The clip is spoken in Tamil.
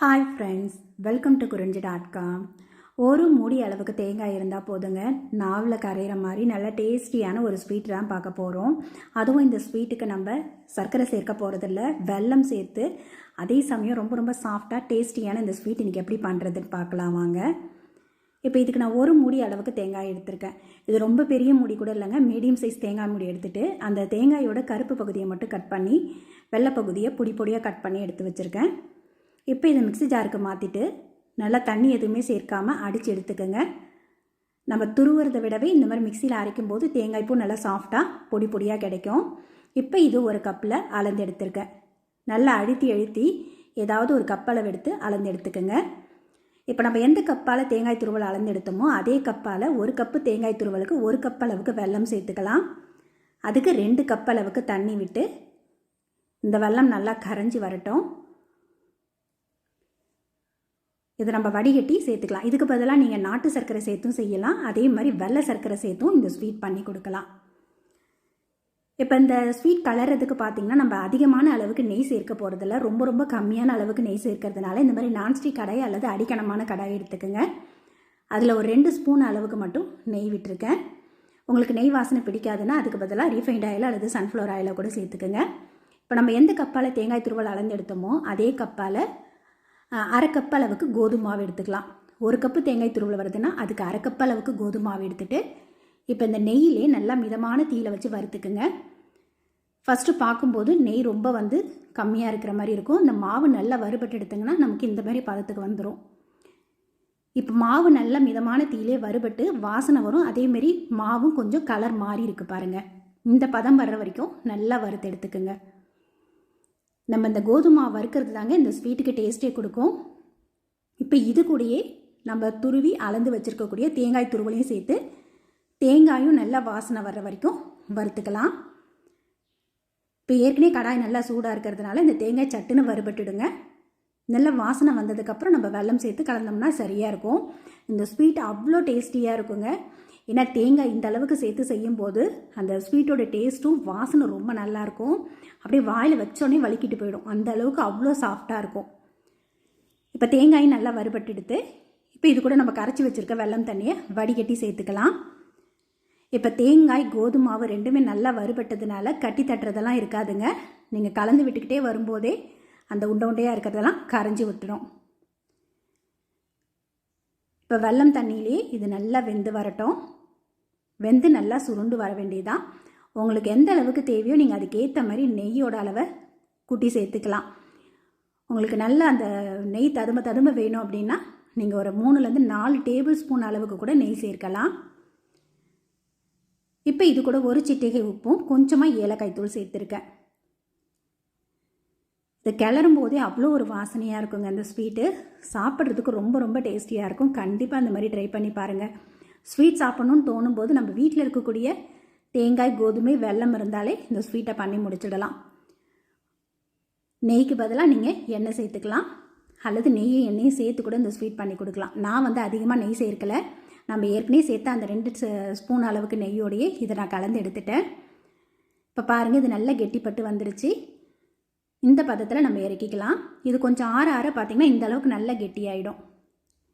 Hi friends welcome to Kurinji dot com ஒரு மூடி அளவுக்கு தேங்காய் இருந்தால் போதுங்க. நாவில் கரையிற மாதிரி நல்ல டேஸ்டியான ஒரு ஸ்வீட் தான் பார்க்க போகிறோம் அதுவும் இந்த ஸ்வீட்டுக்கு நம்ம சர்க்கரை சேர்க்க போகிறதில்ல வெல்லம் சேர்த்து அதே சமயம் ரொம்ப ரொம்ப சாஃப்டாக டேஸ்டியான இந்த ஸ்வீட் இன்றைக்கி எப்படி பண்ணுறதுன்னு பார்க்கலாம் வாங்க. இப்போ இதுக்கு நான் ஒரு மூடி அளவுக்கு தேங்காய் எடுத்திருக்கேன். இது ரொம்ப பெரிய மூடி கூட இல்லைங்க மீடியம் சைஸ் தேங்காய் மூடி எடுத்துகிட்டு அந்த தேங்காயோட கருப்பு பகுதியை மட்டும் கட் பண்ணி வெள்ளை பகுதியை பொடி பொடியாக கட் பண்ணி எடுத்து வச்சுருக்கேன். இப்போ இதை மிக்ஸி ஜாருக்கு மாற்றிட்டு நல்லா தண்ணி எதுவுமே சேர்க்காமல் அடித்து எடுத்துக்கோங்க. நம்ம துருவுறதை விடவே இந்த மாதிரி மிக்சியில் அரைக்கும் போது தேங்காய் பூ நல்லா சாஃப்டாக பொடி பொடியாக கிடைக்கும். இப்போ இது ஒரு கப்பில் அளந்து எடுத்திருக்கேன். நல்லா அழுத்தி அழுத்தி ஏதாவது ஒரு கப்பளவு எடுத்து அளந்து எடுத்துக்கோங்க. இப்போ நம்ம எந்த கப்பால் தேங்காய் துருவல் அளந்து எடுத்தோமோ அதே கப்பால் ஒரு கப்பு தேங்காய் துருவலுக்கு ஒரு கப் அளவுக்கு வெல்லம் சேர்த்துக்கலாம். அதுக்கு ரெண்டு கப் அளவுக்கு தண்ணி விட்டு இந்த வெல்லம் நல்லா கரைஞ்சி வரட்டும். இதை நம்ம வடிகட்டி சேர்த்துக்கலாம். இதுக்கு பதிலாக நீங்கள் நாட்டு சர்க்கரை சேர்த்தும் செய்யலாம். அதே மாதிரி வெள்ளை சர்க்கரை சேர்த்தும் இந்த ஸ்வீட் பண்ணி கொடுக்கலாம். இப்போ இந்த ஸ்வீட் கலர்றதுக்கு பார்த்தீங்கன்னா நம்ம அதிகமான அளவுக்கு நெய் சேர்க்க போகிறதில்ல ரொம்ப ரொம்ப கம்மியான அளவுக்கு நெய் சேர்க்கறதுனால இந்த மாதிரி நான்ஸ்டிக் கடாய் அல்லது அடிக்கணமான கடாய் எடுத்துக்கோங்க. அதில் ஒரு ரெண்டு ஸ்பூன் அளவுக்கு மட்டும் நெய் விட்டுருக்கேன். உங்களுக்கு நெய் வாசனை பிடிக்காதுன்னா அதுக்கு பதிலாக ரீஃபைண்ட் ஆயில் அல்லது சன்ஃப்ளவர் ஆயிலை கூட சேர்த்துக்கோங்க. இப்போ நம்ம எந்த கப்பால் தேங்காய் துருவல் அளந்து எடுத்தோமோ அதே கப்பால் அரை கப் அளவுக்கு கோதுமை மாவு எடுத்துக்கலாம். ஒரு கப்பு தேங்காய் துருவல் வருதுன்னா அதுக்கு அரை கப் அளவுக்கு கோதுமை மாவு எடுத்துகிட்டு இப்போ இந்த நெய்யிலே நல்லா மிதமான தீயில வச்சு வறுத்துக்குங்க. ஃபஸ்ட்டு பார்க்கும்போது நெய் ரொம்ப வந்து கம்மியாக இருக்கிற மாதிரி இருக்கும். இந்த மாவு நல்லா வறுபட்டு எடுத்திங்கன்னா நமக்கு இந்த மாதிரி பதத்துக்கு வந்துடும் இப்போ மாவு நல்லா மிதமான தீயிலே வறுபட்டு வாசனை வரும். அதேமாரி மாவும் கொஞ்சம் கலர் மாறி இருக்குது பாருங்கள் இந்த பதம் வர்ற வரைக்கும் நல்லா வறுத்து எடுத்துக்குங்க. நம்ம இந்த கோதுமை வறுக்கிறது தாங்க இந்த ஸ்வீட்டுக்கு டேஸ்ட்டே கொடுக்கும். இப்போ இது கூடயே நம்ம துருவி அளந்து வச்சுருக்கக்கூடிய தேங்காய் துருவலையும் சேர்த்து தேங்காயும் நல்லா வாசனை வர்ற வரைக்கும் வறுத்துக்கலாம். இப்போ ஏற்கனவே கடாய் நல்லா சூடாக இருக்கிறதுனால இந்த தேங்காய் சட்டுன்னு வறுபட்டுடுங்க. நல்ல வாசனை வந்ததுக்கப்புறம் நம்ம வெல்லம் சேர்த்து கலந்தோம்னா சரியாக இருக்கும். இந்த ஸ்வீட் அவ்வளோ டேஸ்டியாக இருக்குங்க. ஏன்னா தேங்காய் இந்த அளவுக்கு சேர்த்து செய்யும்போது அந்த ஸ்வீட்டோட டேஸ்ட்டும் வாசனை ரொம்ப நல்லாயிருக்கும் அப்படியே வாயில் வச்சோடனே வலிக்கிட்டு போயிடும். அந்த அளவுக்கு அவ்வளோ சாஃப்டாக இருக்கும். இப்போ தேங்காயும் நல்லா வறுபட்டுடுத்து. இப்போ இது கூட நம்ம கரைச்சி வச்சுருக்க வெல்லம் தண்ணியை வடிகட்டி சேர்த்துக்கலாம். இப்போ தேங்காய் கோதுமை மாவு ரெண்டுமே நல்லா வறுபட்டதுனால கட்டி தட்டுறதெல்லாம் இருக்காதுங்க. நீங்கள் கலந்து விட்டுக்கிட்டே வரும்போதே அந்த உண்டை உண்டையாக இருக்கிறதெல்லாம் கரைஞ்சி விட்டுடும் இப்போ வெல்லம் தண்ணியிலே இது நல்லா வெந்து வரட்டும். வெந்து நல்லா சுருண்டு வர வேண்டியதான் உங்களுக்கு எந்த அளவுக்கு தேவையோ நீங்கள் அதுக்கேற்ற மாதிரி நெய்யோட அளவை கூட்டி சேர்த்துக்கலாம். உங்களுக்கு நல்லா அந்த நெய் ததும்ப ததும்ப வேணும் அப்படின்னா நீங்கள் ஒரு மூணுலேருந்து நாலு டேபிள் ஸ்பூன் அளவுக்கு கூட நெய் சேர்க்கலாம். இப்போ இது கூட ஒரு சிட்டிகை உப்பும் கொஞ்சமாக ஏலக்காய் தூள் சேர்த்துருக்கேன். இது கிளறும் போதே அவ்வளோ ஒரு வாசனையாக இருக்குங்க அந்த ஸ்வீட்டு. சாப்பிட்றதுக்கு ரொம்ப ரொம்ப டேஸ்டியாக இருக்கும். கண்டிப்பாக அந்த மாதிரி ட்ரை பண்ணி பாருங்கள் ஸ்வீட் சாப்பிட்ணுன்னு தோணும் போது நம்ம வீட்டில் இருக்கக்கூடிய தேங்காய் கோதுமை வெல்லம் இருந்தாலே இந்த ஸ்வீட்டை பண்ணி முடிச்சிடலாம். நெய்க்கு பதிலாக நீங்கள் எண்ணெய் சேர்த்துக்கலாம். அல்லது நெய்யை எண்ணெயும் சேர்த்து கூட இந்த ஸ்வீட் பண்ணி கொடுக்கலாம். நான் வந்து அதிகமாக நெய் சேர்க்கலை. நம்ம ஏற்கனவே சேர்த்த அந்த ரெண்டு ஸ்பூன் அளவுக்கு நெய்யோடையே இதை நான் கலந்து எடுத்துட்டேன். இப்போ பாருங்கள் இது நல்லா கெட்டிப்பட்டு வந்துடுச்சு. இந்த பதத்தில் நம்ம இறக்கிக்கலாம். இது கொஞ்சம் ஆற ஆற பார்த்திங்கன்னா இந்த அளவுக்கு நல்லா கெட்டியாயிடும்.